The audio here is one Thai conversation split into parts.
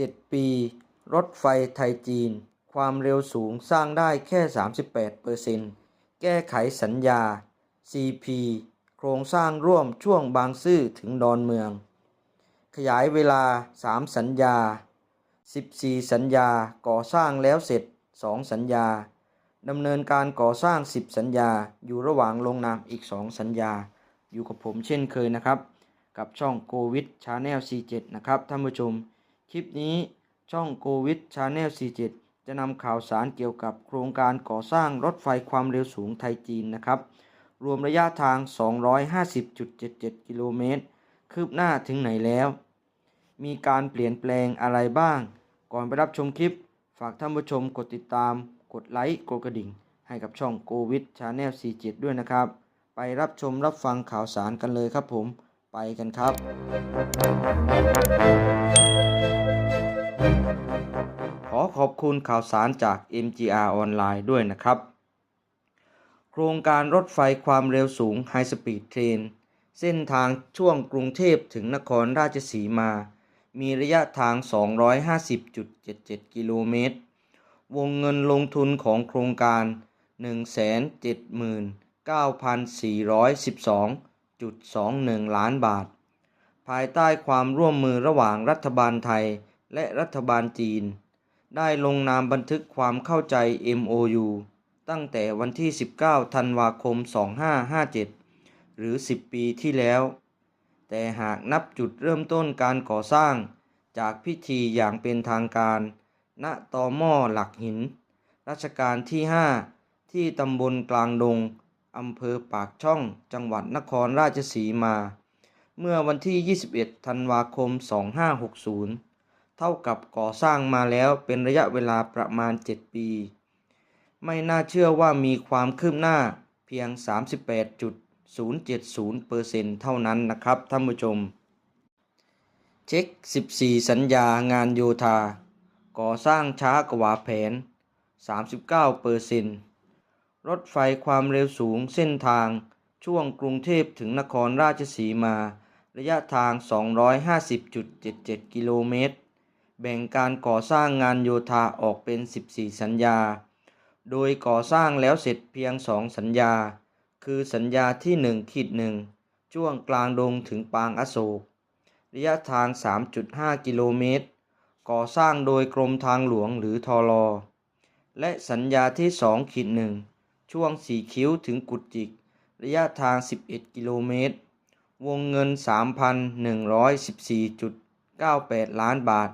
7 ปี รถไฟไทยจีน ความเร็วสูงสร้างได้แค่ 38%แก้ไขสัญญา CP โครงสร้างร่วมช่วงบางซื่อถึงดอนเมือง ขยายเวลา 3 สัญญา 14 สัญญาก่อสร้างแล้วเสร็จ 2 สัญญาดำเนินการก่อสร้าง 10 สัญญา อยู่ระหว่างลงนามอีก 2 สัญญา อยู่กับผมเช่นเคยนะครับ กับช่องโ o วิดชาแนล C7 นะครับท่านผู้ชม คลิปนี้ช่องโ o วิดชาแนล C7 จะนำข่าวสารเกี่ยวกับโครงการก่อสร้างรถไฟความเร็วสูงไทยจีนนะครับ รวมระยะทาง 250.77 กิโลเมตร คืบหน้าถึงไหนแล้ว มีการเปลี่ยนแปลงอะไรบ้าง ก่อนไปรับชมคลิป ฝากท่านผู้ชมกดติดตาม กดไลค์กดกระดิ่ง ให้กับช่องโ o วิดชาแนล C7 ด้วยนะครับ ไปรับชมรับฟังข่าวสารกันเลยครับผมไปกันครับ ขอขอบคุณข่าวสารจาก MGR ออนไลน์ด้วยนะครับ โครงการรถไฟความเร็วสูง High Speed Train เส้นทางช่วงกรุงเทพถึงนครราชสีมา มีระยะทาง 250.77 กิโลเมตร วงเงินลงทุนของโครงการ 179,412.21 ล้านบาท ภายใต้ความร่วมมือระหว่างรัฐบาลไทย และรัฐบาลจีน ได้ลงนามบันทึกความเข้าใจ MOU ตั้งแต่วันที่ 19 ธันวาคม 2557 หรือ 10 ปีที่แล้ว แต่หากนับจุดเริ่มต้นการก่อสร้างจากพิธีอย่างเป็นทางการ ณ ตอหม้อหลักหิน รัชกาลที่ 5 ที่ตำบลกลางดง อำเภอปากช่อง จังหวัดนครราชสีมา เมื่อวันที่ 21 ธันวาคม 2560 เท่ากับก่อสร้างมาแล้วเป็นระยะเวลาประมาณ 7 ปี ไม่น่าเชื่อว่ามีความคืบหน้าเพียง 38.070%เท่านั้นนะครับท่านผู้ชม เช็ค 14 สัญญางานโยธา ก่อสร้างช้ากว่าแผน 39%รถไฟความเร็วสูงเส้นทางช่วงกรุงเทพถึงนครราชสีมา ระยะทาง 250.77 กิโลเมตร แบ่งการก่อสร้างงานโยธาออกเป็น 14 สัญญา โดยก่อสร้างแล้วเสร็จเพียง 2 สัญญา คือสัญญาที่1ขีด1ช่วงกลางดงถึงปางอโศก ระยะทาง 3.5 กิโลเมตร ก่อสร้างโดยกรมทางหลวงหรือทอรอและสัญญาที่2ขีด1ช่วงสีคิ้วถึงกุดจิก ระยะทาง 11 กิโลเมตร วงเงิน 3,114.98 ล้านบาท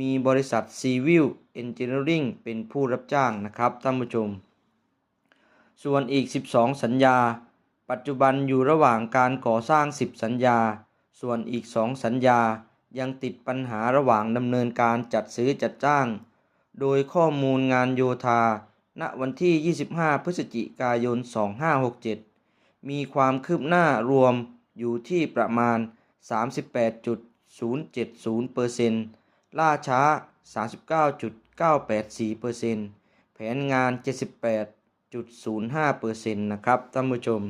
มีบริษัทซีวิลเอนจิเนียริงเป็นผู้รับจ้างนะครับท่านผู้ชม ส่วนอีก 12 สัญญา ปัจจุบันอยู่ระหว่างการก่อสร้าง 10 สัญญา ส่วนอีก 2 สัญญายังติดปัญหาระหว่างดำเนินการจัดซื้อจัดจ้าง โดยข้อมูลงานโยธา ณ วันที่ 25 พฤศจิกายน 2567 มีความคืบหน้ารวมอยู่ที่ประมาณ 38.070% ล่าช้า 39.984%แผนงาน 78.05%นะครับท่านผู้ชม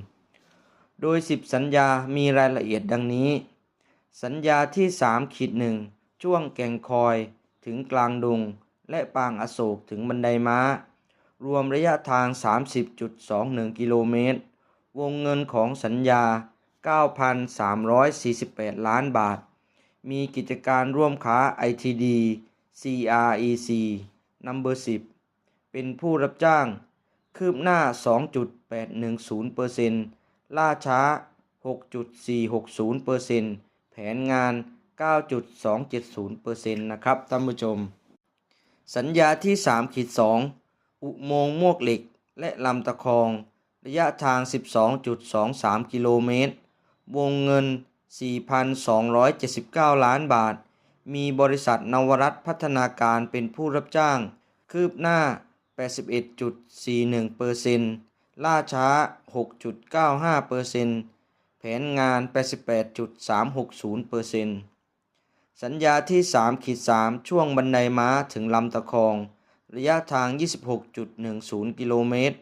โดย 10 สัญญามีรายละเอียดดังนี้ สัญญาที่3ขีด1ช่วงแก่งคอยถึงกลางดง และปางอโศกถึงบันไดม้า รวมระยะทาง 30.21 กิโลเมตร วงเงินของสัญญา 9,348 ล้านบาท มีกิจการร่วมค้า ITD CREC Number 10 เป็นผู้รับจ้าง คืบหน้า 2.810%ล่าช้า 6.460%แผนงาน 9.270%นะครับท่านผู้ชม สัญญาที่3ขีด2อุโมงค์มวกเหล็กและลำตะคอง ระยะทาง 12.23 กิโลเมตร วงเงิน 4,279 ล้านบาท มีบริษัทนวรัตพัฒนาการเป็นผู้รับจ้าง คืบหน้า 81.41%ล่าช้า 6.95%แผนงาน 88.360%สัญญาที่3ขีด3ช่วงบันไดม้าถึงลำตะคอง ระยะทาง 26.10 กิโลเมตร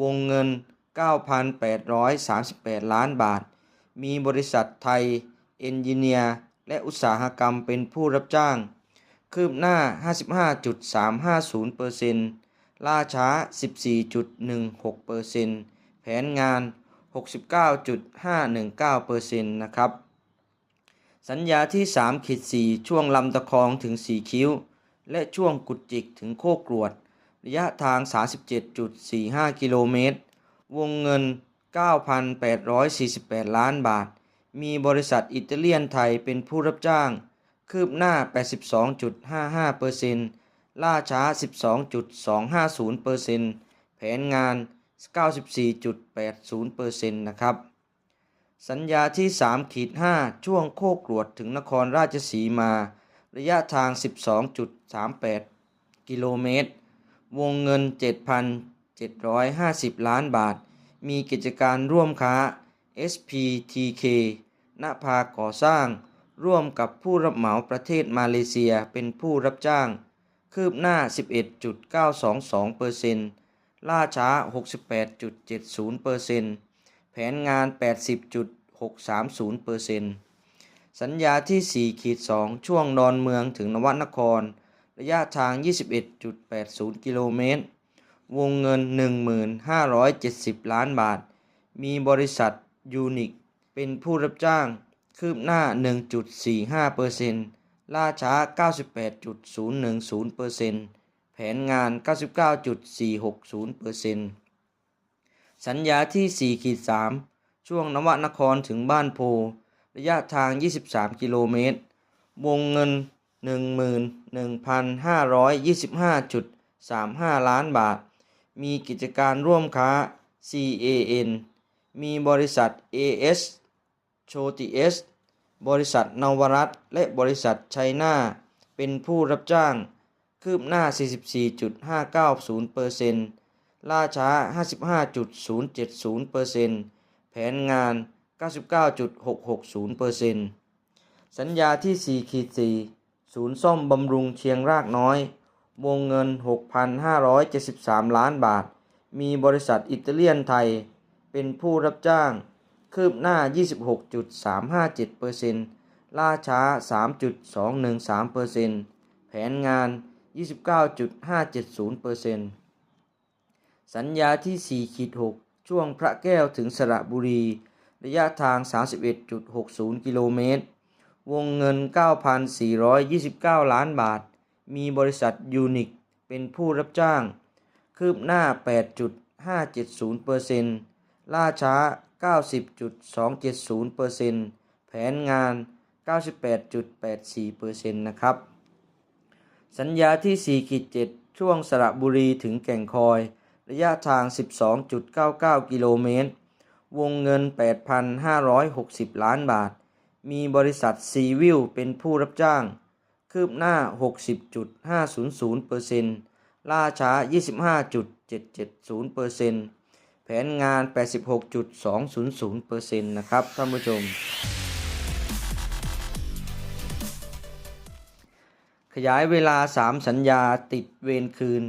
วงเงิน 9,838 ล้านบาท มีบริษัทไทย เอนจิเนียร์ และอุตสาหกรรมเป็นผู้รับจ้าง คืบหน้า 55.350%ล่าช้า 14.16%แผนงาน 69.519%นะครับ สัญญาที่3ขีด4ช่วงลำตะคองถึง 4 คิ้ว และช่วงกุดจิกถึงโคกรวด ระยะทาง 37.45 กิโลเมตร วงเงิน 9,848 ล้านบาท มีบริษัทอิตาเลียนไทยเป็นผู้รับจ้าง คืบหน้า 82.55%ล่าช้า 12.250%แผนงาน 94.80%นะครับ สัญญาที่3ขีด5ช่วงโคกรวดถึงนครราชสีมา ระยะทาง 12.38 กิโลเมตร วงเงิน 7,750 ล้านบาท มีกิจการร่วมค้า SPTK ณภาก่อสร้าง ร่วมกับผู้รับเหมาประเทศมาเลเซียเป็นผู้รับจ้าง คืบหน้า 11.922%ล่าช้า 68.70%แผนงาน 80.630%สัญญาที่ 4 ขีด 2 ช่วงดอนเมืองถึงนวนคร ระยะทาง 21.80 กิโลเมตร วงเงิน 1570 ล้านบาท มีบริษัทยูนิคเป็นผู้รับจ้าง คืบหน้า 1.45%ล่าช้า 98.010%แผนงาน 99.460%สัญญาที่4ขีด3ช่วงนวนครถึงบ้านโพ ระยะทาง 23 กิโลเมตร วงเงิน 11,525.35 ล้านบาท มีกิจการร่วมค้า CAN มีบริษัท AS โชติเอสบริษัทนวรัตและบริษัทไชน่าเป็นผู้รับจ้าง คืบหน้า 44.590%ล่าช้า 55.070%แผนงาน 99.660%สัญญาที่4ขีด4ศูนย์ซ่อมบำรุงเชียงรากน้อย วงเงิน 6,573 ล้านบาท มีบริษัทอิตาเลียนไทย เป็นผู้รับจ้าง คืบหน้า 26.357%ล่าช้า 3.213%แผนงาน 29.570%สัญญาที่4ขีด6ช่วงพระแก้วถึงสระบุรี ระยะทาง 31.60 กิโลเมตร วงเงิน 9,429 ล้านบาท มีบริษัทยูนิคเป็นผู้รับจ้าง คืบหน้า 8.570%ล่าช้า 90.270%แผนงาน 98.84%นะครับ สัญญาที่4ขีด7ช่วงสระบุรีถึงแก่งคอย ระยะทาง 12.99 กิโลเมตร วงเงิน 8,560 ล้านบาท มีบริษัทซีวิลเป็นผู้รับจ้าง คืบหน้า 60.500%ล่าช้า 25.770%แผนงาน 86.200%นะครับท่านผู้ชม ขยายเวลา 3 สัญญาติดเวรคืน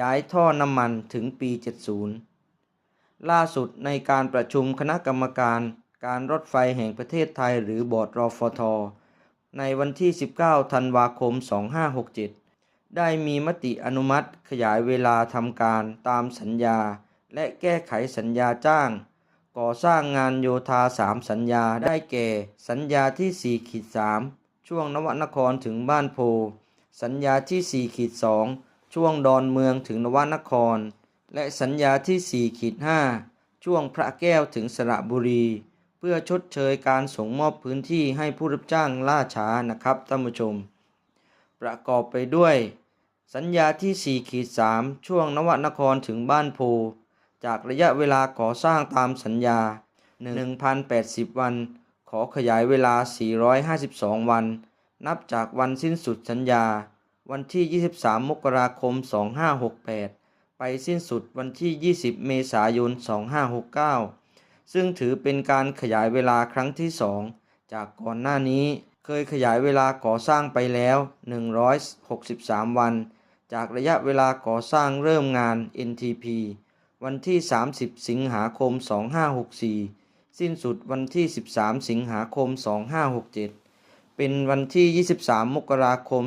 ย้ายท่อน้ำมันถึงปี 70 ล่าสุดในการประชุมคณะกรรมการการรถไฟแห่งประเทศไทยหรือบอร์ดรอฟท ในวันที่ 19 ธันวาคม 2567 ได้มีมติอนุมัติขยายเวลาทำการตามสัญญา และแก้ไขสัญญาจ้าง ก่อสร้างงานโยธา 3 สัญญาได้แก่ สัญญาที่ 4 ขีด 3 ช่วงนวนครถึงบ้านโพ สัญญาที่ 4 ขีด 2 ช่วงดอนเมืองถึงนวนคร และสัญญาที่ 4 ขีด 5 ช่วงพระแก้วถึงสระบุรี เพื่อชดเชยการส่งมอบพื้นที่ให้ผู้รับจ้างล่าช้านะครับท่านผู้ชม ประกอบไปด้วย สัญญาที่ 4 ขีด 3 ช่วงนวนครถึงบ้านโพ จากระยะเวลาก่อสร้างตามสัญญา 1,080 วัน ขอขยายเวลา 452 วัน นับจากวันสิ้นสุดสัญญา วันที่ 23 มกราคม 2568 ไปสิ้นสุดวันที่ 20 เมษายน 2569 ซึ่งถือเป็นการขยายเวลาครั้งที่ 2 จากก่อนหน้านี้เคยขยายเวลาก่อสร้างไปแล้ว 163 วัน จากระยะเวลาก่อสร้างเริ่มงาน NTP วันที่ 30 สิงหาคม 2564 สิ้นสุดวันที่ 13 สิงหาคม 2567 เป็นวันที่ 23 มกราคม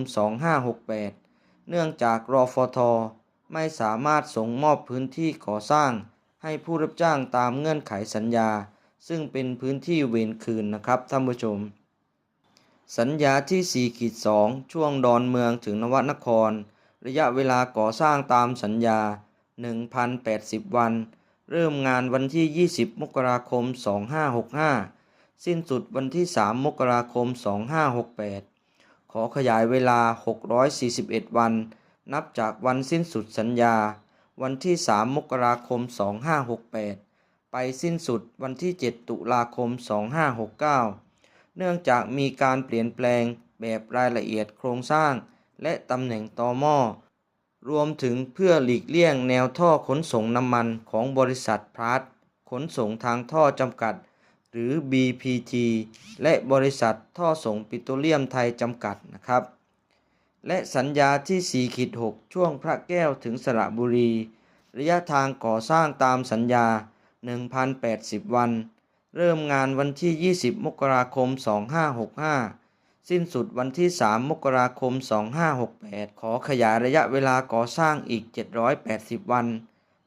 2568 เนื่องจากรอฟทไม่สามารถส่งมอบพื้นที่ก่อสร้าง ให้ผู้รับจ้างตามเงื่อนไขสัญญา ซึ่งเป็นพื้นที่เวรคืนนะครับท่านผู้ชม สัญญาที่4ขีด2ช่วงดอนเมืองถึงนวนคร ระยะเวลาก่อสร้างตามสัญญา 1,080 วัน เริ่มงานวันที่ 20 มกราคม 2565 สิ้นสุดวันที่ 3 มกราคม 2568 ขอขยายเวลา 641 วัน นับจากวันสิ้นสุดสัญญา วันที่ 3 มกราคม 2568 ไปสิ้นสุดวันที่ 7 ตุลาคม 2569 เนื่องจากมีการเปลี่ยนแปลงแบบรายละเอียดโครงสร้าง และตำแหน่งตอหม้อรวมถึงเพื่อหลีกเลี่ยงแนวท่อขนส่งน้ำมันของบริษัทพาร์ทขนส่งทางท่อจำกัด หรือ BPT และบริษัทท่อส่งปิโตรเลียมไทยจำกัดนะครับ และสัญญาที่4ขีด6ช่วงพระแก้วถึงสระบุรี ระยะทางก่อสร้างตามสัญญา 1,080 วัน เริ่มงานวันที่ 20 มกราคม 2565 สิ้นสุดวันที่ 3 มกราคม 2568 ขอขยายระยะเวลาก่อสร้างอีก 780 วัน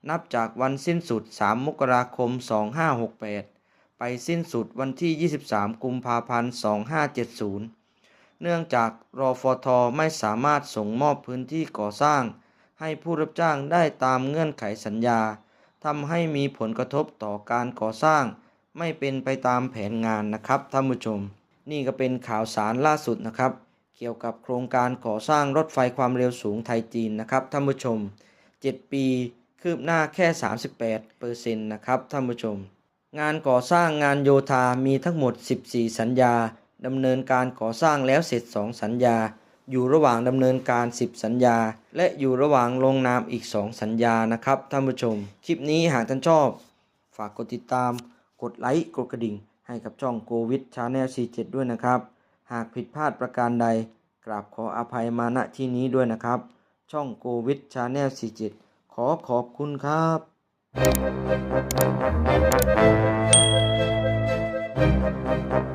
นับจากวันสิ้นสุด 3 มกราคม 2568 ไปสิ้นสุดวันที่ 23 กุมภาพันธ์ 2570 เนื่องจากรอฟทไม่สามารถส่งมอบพื้นที่ก่อสร้าง ให้ผู้รับจ้างได้ตามเงื่อนไขสัญญาทำให้มีผลกระทบต่อการก่อสร้าง ไม่เป็นไปตามแผนงานนะครับท่านผู้ชม นี่ก็เป็นข่าวสารล่าสุดนะครับ เกี่ยวกับโครงการก่อสร้างรถไฟความเร็วสูงไทยจีนนะครับท่านผู้ชม 7 ปีคืบหน้าแค่ 38เปอร์เซ็นต์นะครับท่านผู้ชม งานก่อสร้างงานโยธามีทั้งหมด 14 สัญญา ดำเนินการก่อสร้างแล้วเสร็จ 2 สัญญา อยู่ระหว่างดำเนินการ 10 สัญญา และอยู่ระหว่างลงนามอีก 2 สัญญานะครับท่านผู้ชม คลิปนี้หากท่านชอบ ฝากกดติดตาม กดไลค์กดกระดิ่ง ให้กับช่องโควิดชาแนล47ด้วยนะครับ หากผิดพลาดประการใด กราบขออภัยมาณที่นี้ด้วยนะครับ ช่องโควิดชาแนล47ขอขอบคุณครับ Thank